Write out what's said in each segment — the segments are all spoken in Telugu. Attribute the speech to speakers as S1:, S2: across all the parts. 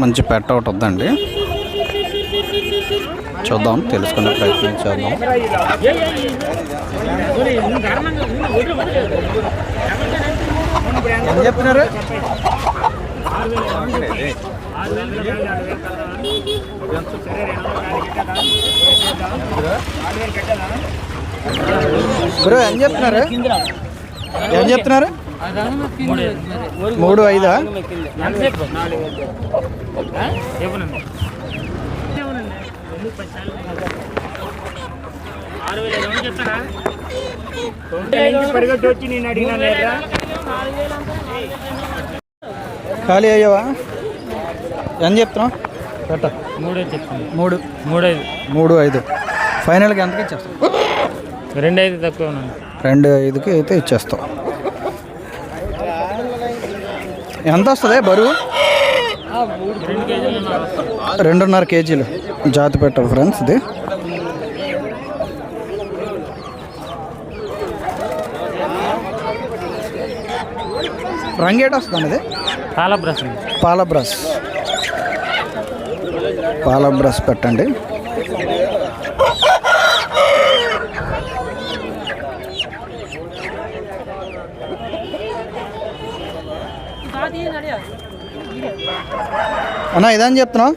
S1: మంచి పెట్ట ఒకటి వద్దండి. చూద్దాం తెలుసుకునే ప్రయత్నం చేద్దాం. ఏం చెప్తున్నారు? బ్రో ఏం చెప్తున్నారు? ఏం చెప్తున్నారు? మూడు ఐదా?
S2: పరిగెట్టి వచ్చి నేను అడిగినా లేదా?
S1: ఖాళీ అయ్యావా? ఏం చెప్తున్నావు? పెట్ట.
S2: మూడే చెప్తాను.
S1: మూడు.
S2: మూడైదు
S1: మూడు ఐదు. ఫైనల్కి ఎంతకి ఇచ్చేస్తాం
S2: రెండు ఐదు తక్కువ ఉన్నాను.
S1: రెండు ఐదుకి అయితే ఇచ్చేస్తాం ఎంత వస్తుంది బరువు. రెండున్నర కేజీలు జాతి పెట్ట ఫ్రెండ్స్ ఇది. రంగేట వస్తుంది ఇది?
S2: పాల బ్రష్ ఉంది.
S1: పాల బ్రష్ పాల బ్రష్ పెట్టండి. అన్నా ఇదని చెప్తున్నావు?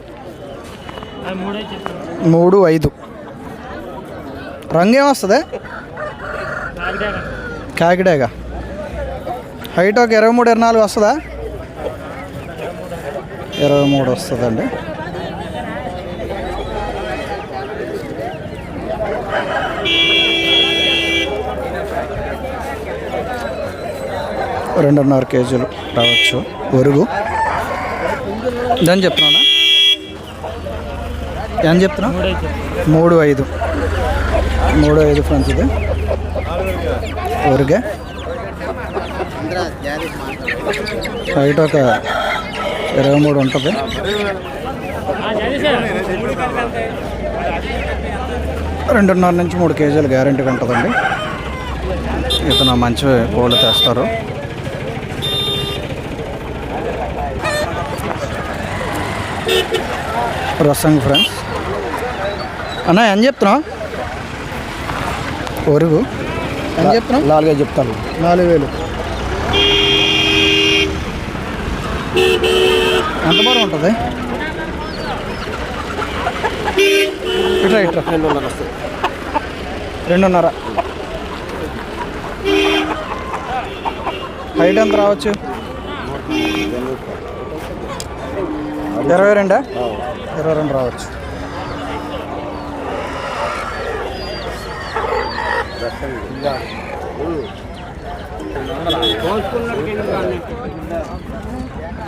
S2: మూడు
S1: ఐదు. రంగు ఏమొస్తుంది?
S2: కాకినాడ.
S1: కాకిడాగా హైట్ ఒక ఇరవై మూడు ఇరవై నాలుగు వస్తుందా? ఇరవై మూడు వస్తుందండి. రెండున్నర కేజీలు రావచ్చు. ఒరుగు. దాని చెప్తున్నా ఏం చెప్తున్నా
S2: మూడు
S1: ఐదు. మూడు ఐదు ఫ్రెండ్స్ ఇది. ఊరికే. హైట్ ఒక ఇరవై మూడు ఉంటుంది. రెండున్నర నుంచి మూడు కేజీలు గ్యారెంటీగా ఉంటుందండి. ఇతను మంచి కోళ్ళు తెస్తారు. రసంగ్ ఫ్రెండ్స్. అన్న ఏం చెప్తున్నావు? ఒరుగు. ఏం చెప్తున్నావు?
S3: నాలుగే చెప్తాను.
S1: నాలుగు వేలు. ఎంత బరువు ఉంటుంది? ఇట్రా ఇట్రా.
S3: రెండున్నర వస్తుంది.
S1: రెండున్నర. హైట్ ఎంత రావచ్చు? ఇరవై రెండా ఇరవై రెండు రావచ్చు.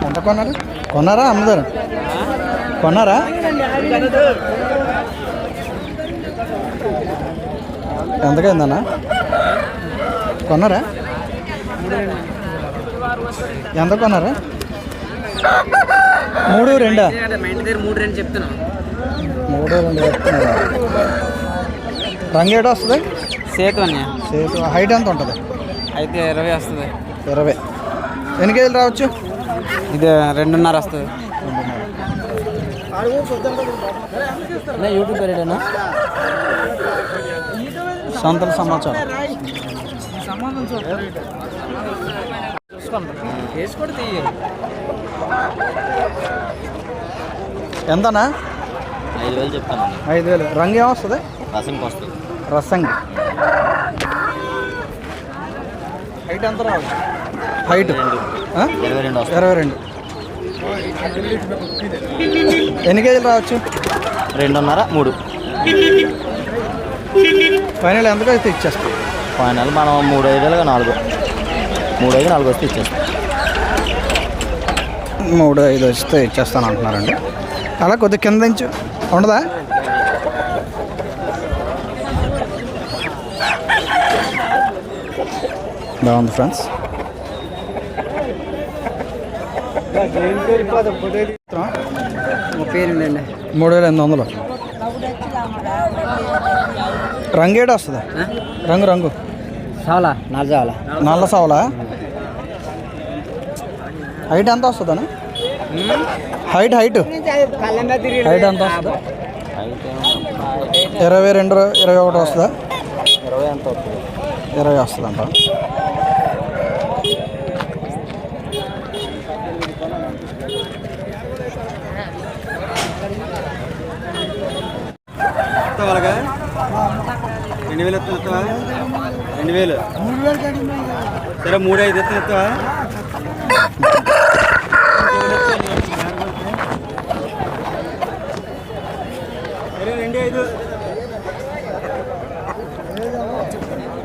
S1: ఎంత కొన్నారు? కొన్నారా అమ్ముదారు కొన్నారా? ఎంతకైందన్నా కొన్నారా? ఎంత కొన్నారా? మూడు రెండా?
S4: మూడు రెండు చెప్తున్నాం.
S1: మూడు రెండు చెప్తున్నారా? రంగు ఏడు వస్తుంది?
S4: సేతు అన్నయ్య.
S1: సేతు. హైట్ ఎంత ఉంటుంది?
S4: అయితే ఇరవై వస్తుంది.
S1: ఇరవై. ఎన్ని కేజీలు రావచ్చు?
S4: ఇది రెండున్నర వస్తుంది. యూట్యూబ్ పేరేనా
S1: సంతల సమాచారం.
S4: తీయ
S1: ఎంతనా?
S3: ఐదు వేలు చెప్తాను
S1: ఐదు వేలు. రంగు ఏమొస్తుంది?
S3: రసంకి వస్తుంది.
S1: రసంగి. హైట్ ఎంత రావాలి? హైట్?
S3: ఇరవై రెండు.
S1: ఇరవై రెండు ఎన్ని కేజీలు రావచ్చు?
S3: రెండున్నర మూడు.
S1: ఫైనల్ ఎంతకైతే ఇచ్చేస్తాం
S3: ఫైనల్ మనం మూడు ఐదులుగా నాలుగు. మూడు ఐదు నాలుగు వస్తే ఇచ్చేస్తాం.
S1: మూడు ఐదు వస్తే ఇచ్చేస్తాను అంటున్నారండి. అలా కొద్దిగా కింద ఇంచు ఉండదా? బాగుంది ఫ్రెండ్స్. మూడు వేల ఎనిమిది వందలు. రంగు ఏడు వస్తుంది రంగు రంగు.
S4: చాలా నాలుగు చాలా
S1: నల్ల సావులా? హైట్ ఎంత వస్తుందని హైట్ హైట్. హైట్ ఎంత వస్తుందా? ఇరవై రెండు ఇరవై ఒకటి వస్తుందా?
S3: ఇరవై ఎంత వస్తుంది?
S1: ఇరవై వస్తుందంట.
S5: రెండు వేలు ఎత్తున ఎత్తావా రెండు వేలు. సరే మూడు ఐదు ఎత్తున ఎత్తావా సరే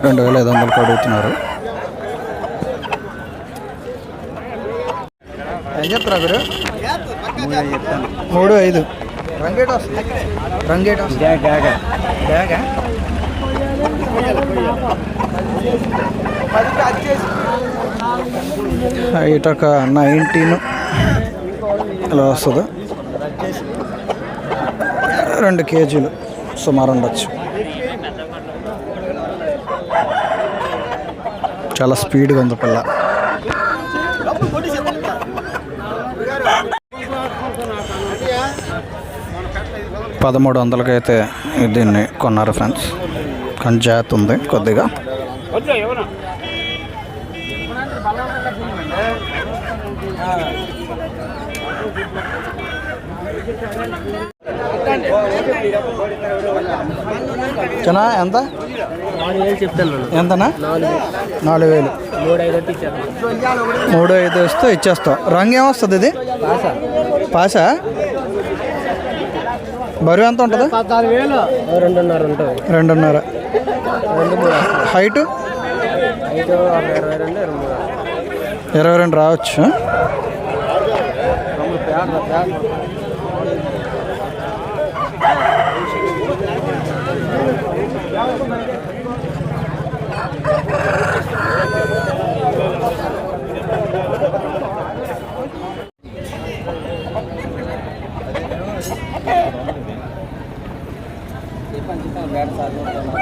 S5: రెండు
S1: వేల ఐదు వందలకు అడుగుతున్నారు ఏం చెప్తారా మీరు మూడు ఐదు. రంగేట్ రంగేట్ బ్యాగా ఇటు ఒక నైన్టీన్ ఇలా వస్తుంది. రెండు కేజీలు సుమారు ఉండొచ్చు. చాలా స్పీడ్గా ఉంది పిల్ల. పదమూడు వందలకైతే దీన్ని కొన్నారు ఫ్రెండ్స్. కానీ జాత్ ఉంది కొద్దిగా. చిన్న ఎంత? ఎంతనా? నాలుగు వేలు.
S2: మూడు ఐదు
S1: వస్తే ఇచ్చేస్తాం. రంగు ఏమొస్తుంది ఇది? పాసా? బరువు ఎంత ఉంటుంది?
S2: రెండున్నర. ఉంటుంది
S1: రెండున్నర హైట్
S2: హైటు? ఇరవై రెండు రావచ్చు.
S1: Ini pancitan biar
S2: satu sama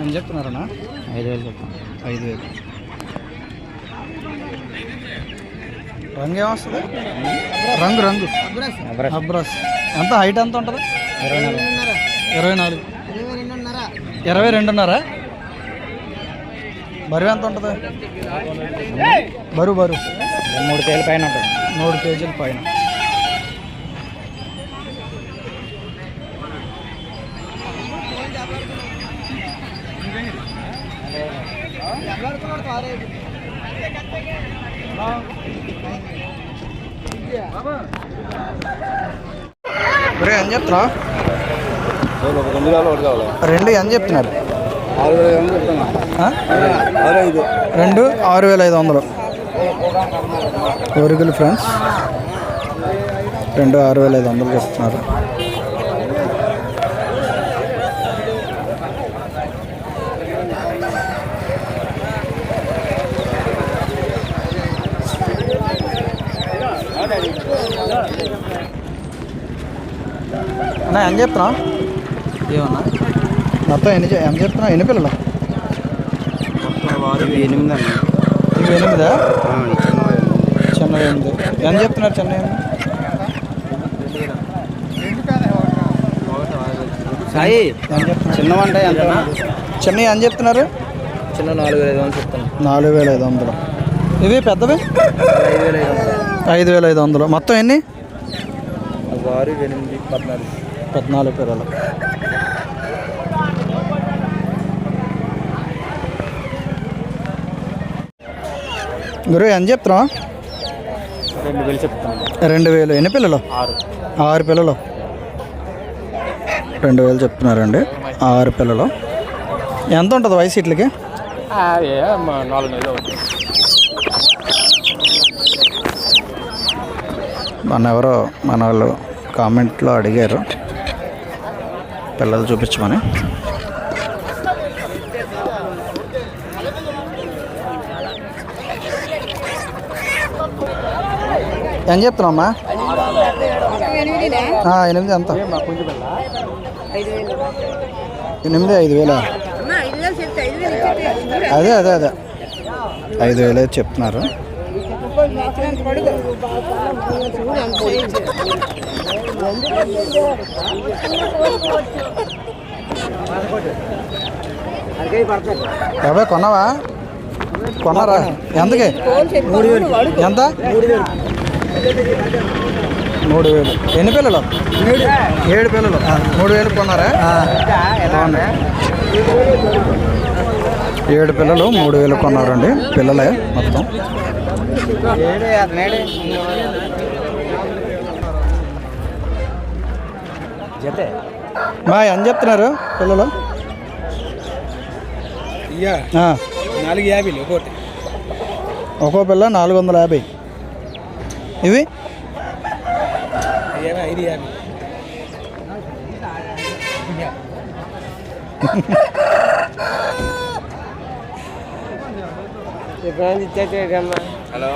S1: ఏం చెప్తున్నారన్నా
S3: ఐదు వేలు చెప్తాను
S1: ఐదు వేలు. రంగు ఏమొస్తుంది? రంగు రంగు. అబ్రస్. ఎంత హైట్ ఎంత ఉంటుంది? ఇరవై నాలుగు. ఇరవై రెండున్నర? బరువు ఎంత ఉంటుంది? బరువు బరువు.
S3: మూడు కేజీల పైన ఉంటుంది.
S1: మూడు కేజీల పైన. ఒరే, ఏం చెప్తున్నా
S5: రెండు
S1: ఏం చెప్తున్నారు రెండు ఆరు వేల ఐదు వందలు ఒరుగులు ఫ్రెండ్స్. రెండు ఆరు వేల ఐదు వందలు చెప్తున్నారు. అన్నా ఏం చెప్తున్నా
S4: ఏమన్నా?
S1: మొత్తం ఎన్ని చె- ఎంత చెప్తున్నా ఎన్ని పిల్లలు?
S5: ఎనిమిది అన్న
S1: ఇవి ఎనిమిదా?
S5: చిన్న
S1: చిన్న ఎనిమిది. ఎంత చెప్తున్నారు చిన్న ఎనిమిది
S4: సాయి
S1: చెప్తున్నారు?
S4: చిన్నవంట ఎంత?
S1: చిన్న ఎంత చెప్తున్నారు?
S4: చిన్న నాలుగు వేల ఐదు వందలు చెప్తాను
S1: నాలుగు వేల ఐదు వందలు. ఇవి పెద్దవి?
S4: ఐదు వేల ఐదు వందలు.
S1: ఐదు వేల ఐదు వందలు. మొత్తం ఎన్ని?
S4: ఆరు ఎనిమిది పద్నాలుగు.
S1: పద్నాలుగు పిల్లలు గురు ఎంత చెప్తున్నావు?
S3: రెండు వేలు చెప్తాను
S1: రెండు వేలు. ఎన్ని పిల్లలు?
S3: ఆరు.
S1: ఆరు పిల్లలు. రెండు వేలు చెప్తున్నారండి. ఆరు పిల్లలు. ఎంత ఉంటుంది వయసు ఇట్లకి?
S2: నాలుగు నెలలు అవుతుంది.
S1: మన ఎవరో మన వాళ్ళు కామెంట్లో అడిగారు. పిల్లలు చూపించమని. ఏం చెప్తున్నామ్మా ఎనిమిది ఎంత ఎనిమిది ఐదు వేలా? అదే అదే అదే. ఐదు వేలే చెప్తున్నారు. యాభై కొన్నావా? కొన్నారా? ఎంతకి? ఎంత? మూడు వేలు ఎన్ని పిల్లలు? ఏడు పిల్లలు. మూడు వేలు కొన్నారా? ఏడు పిల్లలు మూడు వేలు కొన్నారండి. పిల్లలే మొత్తం. మా ఎంత చెప్తున్నారు పిల్లలు. ఆ,
S4: నాలుగు యాభై ఒకటి
S1: ఒక్కో పిల్ల నాలుగు వందల యాభై. ఇవి?
S4: ఐదు యాభై. హలో.